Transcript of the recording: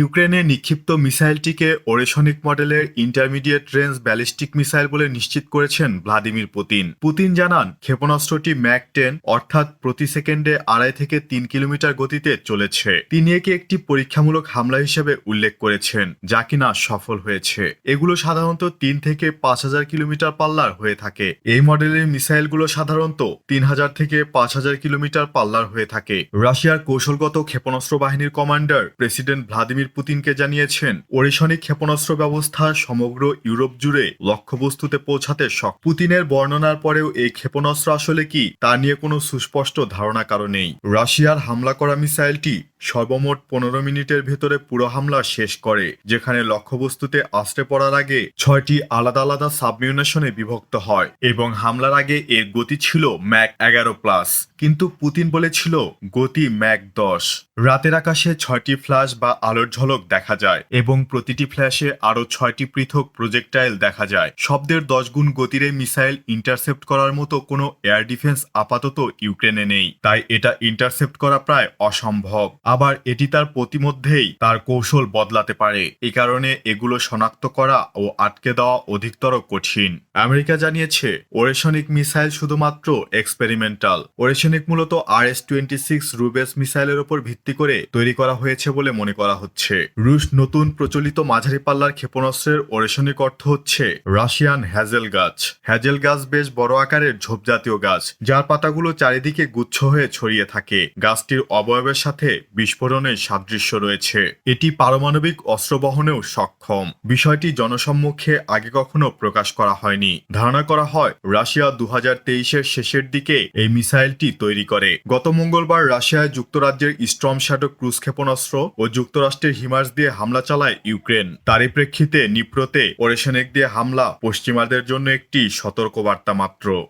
ইউক্রেনে নিক্ষিপ্ত মিসাইলটিকে ওরেশনিক মডেলের ইন্টারমিডিয়েট রেঞ্জ ব্যালিস্টিক মিসাইল বলে নিশ্চিত করেছেন ভ্লাদিমির পুতিন। পুতিন জানান, ক্ষেপণাস্ত্রটি ম্যাক টেন, অর্থাৎ প্রতি সেকেন্ডে আড়াই থেকে তিন কিলোমিটার গতিতে চলেছে। তিনি একে একটি পরীক্ষামূলক হামলা হিসেবে উল্লেখ করেছেন, যা কিনা সফল হয়েছে। এগুলো সাধারণত তিন থেকে পাঁচ হাজার কিলোমিটার পাল্লার হয়ে থাকে। এই মডেলের মিসাইলগুলো সাধারণত তিন হাজার থেকে পাঁচ হাজার কিলোমিটার পাল্লার হয়ে থাকে। রাশিয়ার কৌশলগত ক্ষেপণাস্ত্র বাহিনীর কমান্ডার প্রেসিডেন্ট ভ্লাদিমির পুতিনকে জানিয়েছেন ওরিশনিক ক্ষেপণাস্ত্র ব্যবস্থা সমগ্র ইউরোপ জুড়ে লক্ষ্যবস্তুতে পৌঁছাতে সক পুতিনের বর্ণনার পরেও এই ক্ষেপণাস্ত্র আসলে কি, তা নিয়ে কোনো সুস্পষ্ট ধারণা কারও নেই। রাশিয়ার হামলা করা মিসাইলটি সর্বমোট পনেরো মিনিটের ভেতরে পুরো হামলা শেষ করে, যেখানে লক্ষ্যবস্তুতে আশ্রে পড়ার আগে ছয়টি আলাদা আলাদা সাবমিউনেশনে বিভক্ত হয় এবং হামলার আগে এর গতি ছিল ম্যাক এগারো প্লাস। কিন্তু পুতিন বলেছিল, গতি ম্যাক দশ। রাতের আকাশে ছয়টি ফ্ল্যাশ বা আলোর ঝলক দেখা যায় এবং প্রতিটি ফ্ল্যাশে আরও ছয়টি পৃথক প্রজেক্টাইল দেখা যায়। শব্দের দশ গুণ গতির মিসাইল ইন্টারসেপ্ট করার মতো কোনো এয়ার ডিফেন্স আপাতত ইউক্রেনে নেই, তাই এটা ইন্টারসেপ্ট করা প্রায় অসম্ভব। আবার এটি তার প্রতিমধ্যেই তার কৌশল বদলাতে পারে। এই কারণে এগুলো শনাক্ত করা ও আটকে দেওয়া অধিকতর কঠিন। আমেরিকা জানিয়েছে ওরেশনিক মিসাইল শুধুমাত্র এক্সপেরিমেন্টাল। ওরেশনিক মূলত R S twenty six Rubezh মিসাইলের উপর ভিত্তি করে তৈরি করা হয়েছে বলে মনে করা হচ্ছে। রুশ নতুন প্রচলিত মাঝারি পাল্লার ক্ষেপণাস্ত্রের ওরেশনিক অর্থ হচ্ছে রাশিয়ান হ্যাজেল গাছ। হ্যাজেল গাছ বেশ বড় আকারের ঝোপজাতীয় গাছ, যার পাতাগুলো চারিদিকে গুচ্ছ হয়ে ছড়িয়ে থাকে। গাছটির অবয়বের সাথে বিস্ফোরণের সাদৃশ্য রয়েছে। এটি পারমাণবিক অস্ত্র বহনেও সক্ষম। বিষয়টি জনসম্মুখে আগে কখনো প্রকাশ করা হয়নি। ধারণা করা হয়, রাশিয়া দু হাজার শেষের দিকে এই মিসাইলটি তৈরি করে। গত মঙ্গলবার রাশিয়ায় যুক্তরাজ্যের স্ট্রম শ্যাডো ক্রুজ ক্ষেপণাস্ত্র ও যুক্তরাষ্ট্রের হিমার্স দিয়ে হামলা চালায় ইউক্রেন। তারই প্রেক্ষিতে নিপ্রতে ওরেশনেক দিয়ে হামলা পশ্চিমাদের জন্য একটি সতর্কবার্তা মাত্র।